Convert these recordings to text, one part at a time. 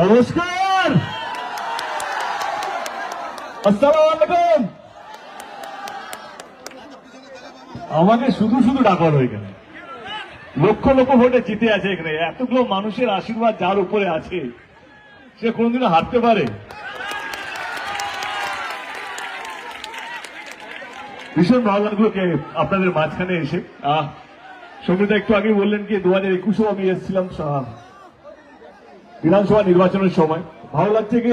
নমস্কার। আসসালামু আমাকে শুধু শুধু ডাকা হলো এখানে লক্ষ লক্ষ ভোটে জিতে আছে এখানে। এতগুলো মানুষের আশীর্বাদ যার উপরে আছে, সে কোনোদিনও হারতে পারে। ভীষণ ভালো আপনাদের মাঝখানে এসে, আহ, সঙ্গীতা একটু আগে বললেন কি, দু হাজার একুশেও আমি এসেছিলাম বিধানসভা নির্বাচনের সময় ভালো লাগছে কি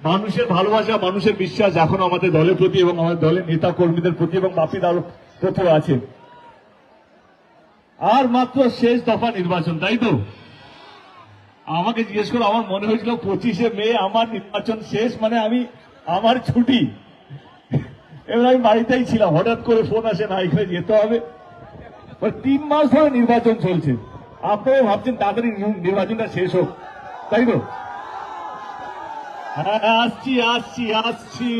মানুষের ভালোবাসা, মানুষের বিশ্বাস এখনও আমাদের দলের প্রতি এবং আমাদের দলের নেতা কর্মীদের প্রতি এবং বাপি দার প্রতি আছে। আর মাত্র শেষ দফা নির্বাচন, তাই তো? আমাকে জিজ্ঞেস করো, আমার মনে হয়েছিল পঁচিশে মে আমার নির্বাচন শেষ মানে আমি আমার ছুটি। এবার আমি বাড়িতেই ছিলাম, হঠাৎ করে ফোন আসে, না, এখানে যেতে হবে। তিন মাস ধরে নির্বাচন চলছে। আপনারা ভাবছেন তাড়াতাড়ি নির্বাচনটা শেষ হোক। তাই তো? হ্যাঁ আসছি আসছি আসছি।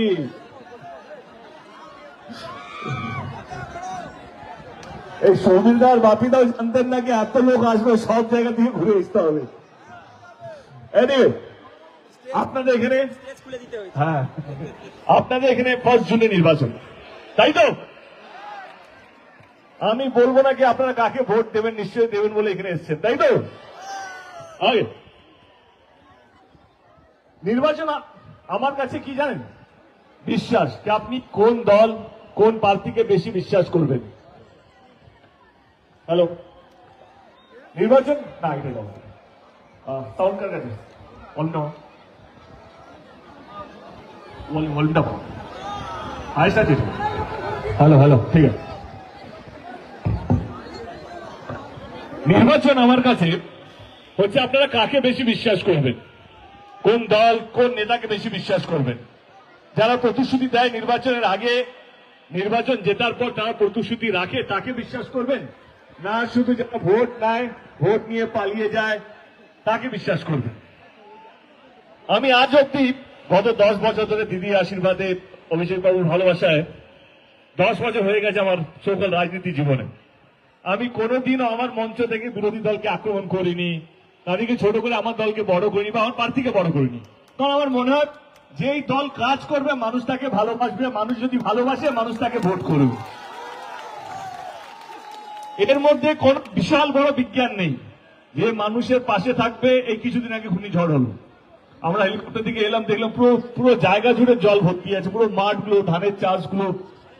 এই সৌমিলদার বাপিদাও জানতেন না কি এত লোক আসবে সব জায়গা থেকে ঘুরে আসতে হবে। আপনাদের এখানে হ্যাঁ আপনাদের এখানে ফার্স্ট জুনে নির্বাচন। তাই তো? আমি বলব না কি আপনারা কাকে ভোট দেবেন নিশ্চয়ই দেবেন বলে এখানে এসেছেন তাই তো? আগে। নির্বাচন আমার কাছে কি জানেন? বিশ্বাস যে আপনি কোন দল কোন প্রার্থীকে বেশি বিশ্বাস করবেন? হ্যালো? নির্বাচন? না এটা যাব সাউন্ড কার কাছে? অন্য। ভলিউমটা পাবো আয়সা হ্যালো হ্যালো। ঠিক আছে। নির্বাচন আমার কাছে হচ্ছে আপনারা কাকে বেশি বিশ্বাস করবেন? কোন দল, কোন নেতাকে বেশি বিশ্বাস করবেন? যারা প্রতিশ্রুতি দেয় নির্বাচনের আগে, নির্বাচন জেতার পর তারা প্রতিশ্রুতি রাখে, তাকে বিশ্বাস করবেন? না, শুধু যারা ভোট নেয়, ভোট নিয়ে পালিয়ে যায়, তাকে বিশ্বাস করবেন? আমি আজ অব্দি গত দশ বছর ধরে দিদির আশীর্বাদে অভিষেক বাবুর ভালোবাসায় দশ বছর হয়ে গেছে আমার সকল রাজনীতি জীবনে। আমি কোনোদিনও আমার মঞ্চ থেকে বিরোধী দলকে আক্রমণ করিনি। তাদেরকে ছোট করে আমার দলকে বড় করিনি বা আমার প্রার্থীকে বড় করিনি। কারণ আমার মনে হয় যেই দল কাজ করবে, মানুষ তাকে ভালোবাসবে, মানুষ যদি ভালোবাসে, মানুষ তাকে ভোট করবে এর মধ্যে কোন বিশাল বড় বিজ্ঞান নেই যে মানুষের পাশে থাকবে এই কিছুদিন আগে ঘূর্ণিঝড় হলো। আমরা হেলিকপ্টার দিকে এলাম, দেখলাম পুরো পুরো জায়গা জুড়ে জল ভর্তি আছে, পুরো মাঠগুলো, ধানের চাষগুলো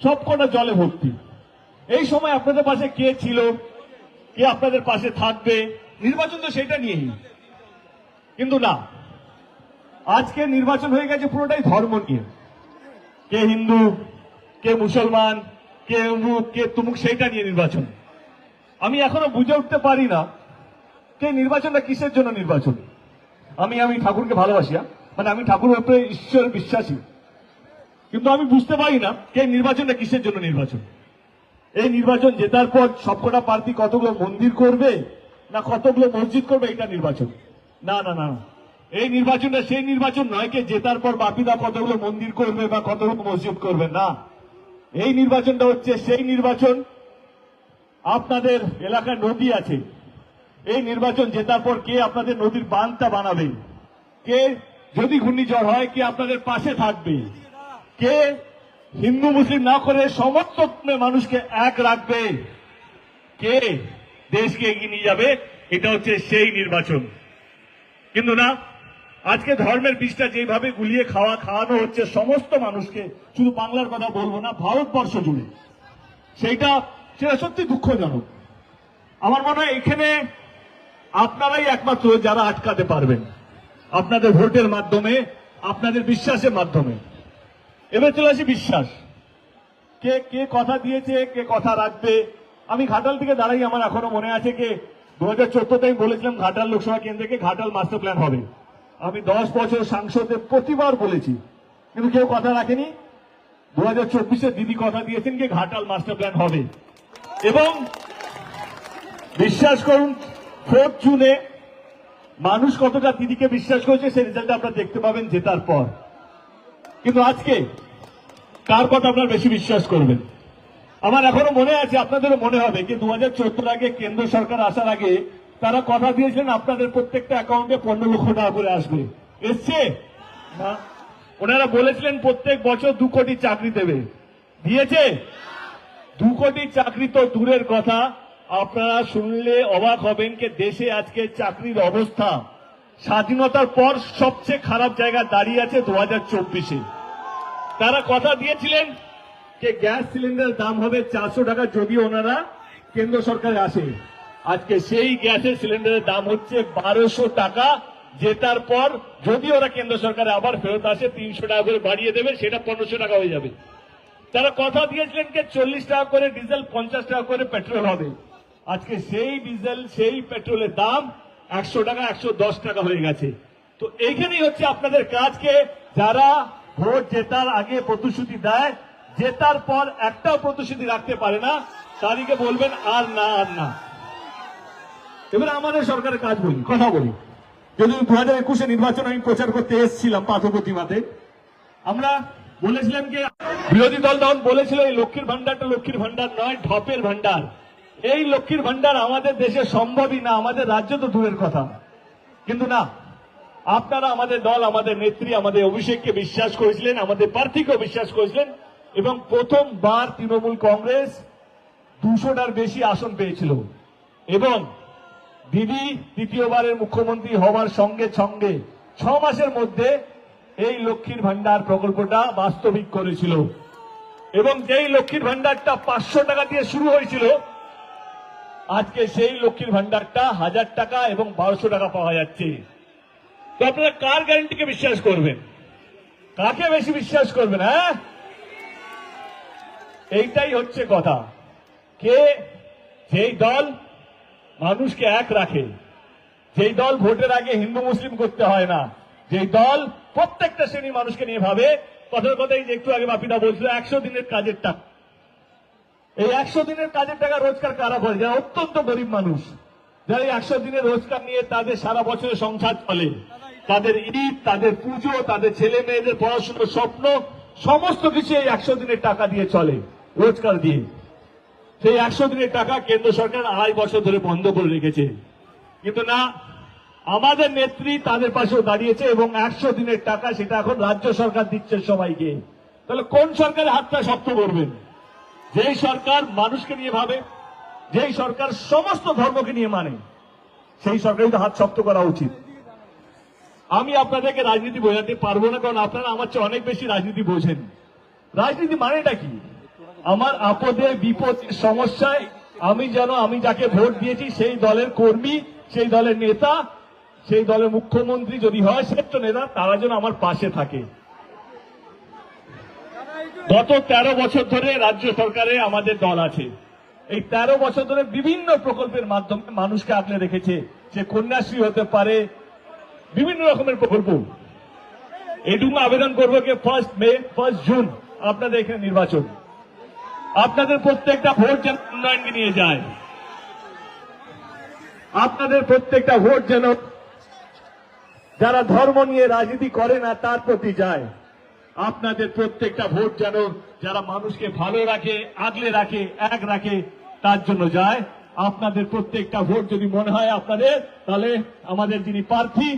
সব কটা জলে ভর্তি। এই সময় আপনাদের পাশে কে ছিল? কে আপনাদের পাশে থাকবে? নির্বাচন তো সেটা নিয়েই। কিন্তু না। আজকে নির্বাচন হয়ে গেছে পুরোটাই ধর্ম নিয়ে। কে হিন্দু, কে মুসলমান, কে অমুক, কে তুমুক, সেইটা নিয়ে নির্বাচন। আমি এখনও বুঝে উঠতে পারি না যে নির্বাচনটা কিসের জন্য নির্বাচন। আমি আমি ঠাকুরকে ভালোবাসি হ্যাঁ? মানে আমি ঠাকুরের উপরে ঈশ্বর বিশ্বাসী। কিন্তু আমি বুঝতে পারি না যে নির্বাচনটা কিসের জন্য নির্বাচন। এই নির্বাচন জেতার পর সবকটা প্রার্থী কতগুলো মন্দির করবে, না কতগুলো মসজিদ করবে, এটা নির্বাচন। না না না। এই নির্বাচনটা সেই নির্বাচন নয় কে জেতার পর বাপিদা কতগুলো মন্দির করবে বা কতগুলো মসজিদ করবে, না। এই নির্বাচনটা হচ্ছে সেই নির্বাচন। আপনাদের এলাকায় নদী আছে। এই নির্বাচন জেতার পর কে আপনাদের নদীর বাঁধটা বানাবে? কে যদি ঘূর্ণিঝড় হয়, কে আপনাদের পাশে থাকবে? কে হিন্দু মুসলিম না করে সমস্ত মানুষকে এক রাখবে। কে? দেশকে এগিয়ে নিয়ে যাবে, এটা হচ্ছে সেই নির্বাচন। কিন্তু না, আজকে ধর্মের বিষটা যেভাবে গুলিয়ে খাওয়া, খাওয়ানো হচ্ছে, সমস্ত মানুষকে, শুধু বাংলার কথা বলব না, ভারতবর্ষ জুড়ে। সেইটা সেটা সত্যি দুঃখজনক। আমার মনে হয় এখানে আপনারাই একমাত্র যারা আটকাতে পারবেন। আপনাদের ভোটের মাধ্যমে, আপনাদের বিশ্বাসের মাধ্যমে। এবার চলে আসি বিশ্বাস। কে কে কথা দিয়েছে, কে কথা রাখবে? আমি ঘাটাল থেকে দাঁড়াই, আমার এখনও মনে আছে কে? দু হাজার চোদ্দতে আমি বলেছিলাম ঘাটাল লোকসভা কেন্দ্রকে ঘাটাল মাস্টার প্ল্যান হবে। আমি দশ বছর সাংসদে প্রতিবার বলেছি, কিন্তু কেউ কথা রাখেনি। দু হাজার চব্বিশে দিদি কথা দিয়েছেন যে ঘাটাল মাস্টার প্ল্যান হবে। এবং বিশ্বাস করুন ফোর্থ জুনে মানুষ কতটা দিদিকে বিশ্বাস করেছে সেই রেজাল্ট আপনারা দেখতে পাবেন জেতার পর। কিন্তু আজকে কার কথা আপনারা বেশি বিশ্বাস করবেন? আমার এখনও মনে আছে, আপনাদেরও মনে হবে যে দু হাজার আগে কেন্দ্র সরকার আসার আগে তারা কথা দিয়েছেন আপনাদের প্রত্যেকটা অ্যাকাউন্টে পনেরো লক্ষ টাকা করে আসবে। এসছে? না। ওনারা বলেছিলেন প্রত্যেক বছর দু কোটি চাকরি দেবে। দিয়েছে? দু কোটি চাকরি তো দূরের কথা। আপনারা শুনলে অবাক হবেন যে দেশে আজকে চাকরির অবস্থা। স্বাধীনতার পর সবচেয়ে খারাপ জায়গায় দাঁড়িয়ে আছে দু হাজার চব্বিশে। তারা কথা দিয়েছিলেন যে গ্যাস সিলিন্ডারের দাম হবে চারশো টাকা যদি ওনারা কেন্দ্র সরকারে আসে। আজকে সেই গ্যাসের সিলিন্ডারের দাম হচ্ছে বারোশো টাকা, জেতার পর যদি ওরা কেন্দ্র সরকারে আবার ফেরত আসে, তিনশো টাকা করে বাড়িয়ে দেবে, সেটা পনেরোশো টাকা হয়ে যাবে। তারা কথা দিয়েছিলেন যে চল্লিশ টাকা করে ডিজেল, পঞ্চাশ টাকা করে পেট্রোল হবে। আজকে সেই ডিজেল, সেই পেট্রোলের দাম একশো টাকা একশো দশ টাকা হয়ে গেছে। তো এইখানেই হচ্ছে আপনাদের কাজকে যারা ভোট জেতার আগে প্রতিশ্রুতি দেয় জেতার পর একটাও প্রতিশ্রুতি রাখতে পারে না তাদেরকে বলবেন আর না আর না। এবার আমাদের সরকারের কাজ বলি। কথা বলি। যদি দু হাজার একুশে নির্বাচন আমি প্রচার করতে এসেছিলাম পাথ প্রতিমাতে আমরা বলেছিলাম যে বিরোধী দল তখন বলেছিল এই লক্ষ্মীর ভান্ডারটা লক্ষ্মীর ভান্ডার নয় ঢপের ভান্ডার এই লক্ষ্মীর ভান্ডার আমাদের দেশে সম্ভবই না, আমাদের রাজ্য তো দূরের কথা। কিন্তু না, আপনারা আমাদের দল, আমাদের নেত্রী, আমাদের অভিষেককে বিশ্বাস করেছিলেন, আমাদের প্রার্থীকেও বিশ্বাস করেছিলেন এবং প্রথমবার তৃণমূল কংগ্রেস দুশোটার বেশি আসন পেয়েছিল। এবং দিদি তৃতীয়বারের মুখ্যমন্ত্রী হওয়ার সঙ্গে সঙ্গে ছ মাসের মধ্যে এই লক্ষ্মীর ভান্ডার প্রকল্পটা বাস্তবিক করেছিল। এবং যেই লক্ষ্মীর ভান্ডারটা পাঁচশো টাকা দিয়ে শুরু হয়েছিল আজকে সেই লক্ষ্মীর ভান্ডারটা হাজার টাকা এবং বারোশো টাকা পাওয়া যাচ্ছে। তো আপনারা কার গ্যারান্টিকে বিশ্বাস করবেন? কাকে বেশি বিশ্বাস করবেন হ্যাঁ? এইটাই হচ্ছে কথা। কে যেই দল মানুষকে এক রাখে, যেই দল ভোটের আগে হিন্দু মুসলিম করতে হয় না, যেই দল প্রত্যেকটা শ্রেণির মানুষকে নিয়ে ভাবে, কথার কথাই যে একটু আগে বাপিদা বলছিল, একশো দিনের কাজের টাকা। এই একশো দিনের কাজের টাকা রোজগার কারা করে? যারা অত্যন্ত গরিব মানুষ। যারা এই একশো দিনের রোজগার নিয়ে তাদের সারা বছরের সংসার চলে। তাদের ঈদ, তাদের পুজো, তাদের ছেলে মেয়েদের পড়াশোনার স্বপ্ন, সমস্ত কিছু এই একশো দিনের টাকা দিয়ে চলে, রোজগার দিয়ে। সেই একশো দিনের টাকা কেন্দ্র সরকার আড়াই বছর ধরে বন্ধ করে রেখেছে। কিন্তু না, আমাদের নেত্রী তাদের পাশেও দাঁড়িয়েছে এবং একশো দিনের টাকা সেটা এখন রাজ্য সরকার দিচ্ছে সবাইকে। তাহলে কোন সরকারের হাতটা শক্ত করবেন? যেই সরকার মানুষকে নিয়ে ভাবে, যেই সরকার সমস্ত ধর্মকে নিয়ে মানে সেই সরকারই তো হাত শক্ত করা উচিত। আমি আপনাদেরকে রাজনীতি বোঝাতে পারব না, কারণ আপনারা আমার চেয়ে অনেক বেশি রাজনীতি বোঝেন। রাজনীতি মানেটা কি? আমার আপদে বিপদে সমস্যায় আমি যেন, আমি যাকে ভোট দিয়েছি, সেই দলের কর্মী, সেই দলের নেতা, সেই দলের মুখ্যমন্ত্রী যদি হয়, শ্রেষ্ঠ নেতা, তারা যেন আমার পাশে থাকে। গত তেরো বছর ধরে রাজ্য সরকারে আমাদের দল আছে। এই তেরো বছর ধরে বিভিন্ন প্রকল্পের মাধ্যমে মানুষকে আগলে রেখেছে সে কন্যাশ্রী হতে পারে, বিভিন্ন রকমের প্রকল্প। এটুকু আবেদন করব যে ফার্স্ট মে ফার্স্ট জুন আপনাদের এখানে নির্বাচন। আপনাদের প্রত্যেকটা ভোট যেন উন্নয়নকে নিয়ে যায়। আপনাদের প্রত্যেকটা ভোট যেন যারা ধর্ম নিয়ে রাজনীতি করে না, তার প্রতি যায়। আপনাদের প্রত্যেকটা ভোট যেন যারা মানুষকে ভালো রাখে, আগলে রাখে, এক রাখে, তার জন্য যায়। আপনাদের প্রত্যেকটা ভোট যদি মনে হয় আপনাদের, তাহলে আমাদের যিনি প্রার্থী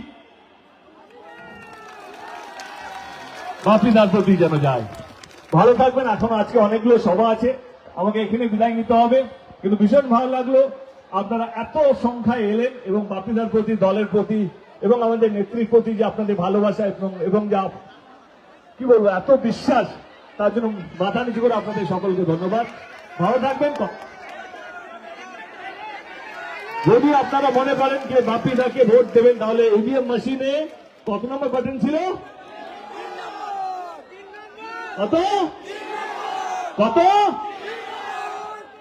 বাপিদার প্রতি যেন যায়। ভালো থাকবেন, এখন আজকে অনেকগুলো সভা আছে। আমাকে এখানে বিদায় নিতে হবে। কিন্তু ভীষণ ভালো লাগল, আপনারা এত সংখ্যায় এলেন এবং বাপিদার প্রতি, দলের প্রতি এবং আমাদের নেত্রীর প্রতি যে আপনাদের ভালোবাসা এবং যা কি বলব, এত বিশ্বাস। তার জন্য মাথা নিচু করে আপনাদের সকলকে ধন্যবাদ। ভালো থাকবেন যদি আপনারা মনে করেন যে বাপিদাকে ভোট দেবেন, তাহলে ইভিএম মেশিনে কত নম্বর বাটন ছিল? কত? কত?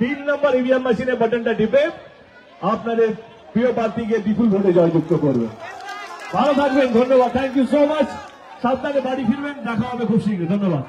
তিন নম্বর ইভিএম মেশিনে বাটনটা টিপে আপনাদের প্রিয় প্রার্থীকে বিপুল ভোটে জয়যুক্ত করবে। ভালো থাকবেন, ধন্যবাদ। থ্যাংক ইউ সো মাচ সাবধানে বাড়ি ফিরবেন দেখা হবে খুব শীঘ্র ধন্যবাদ।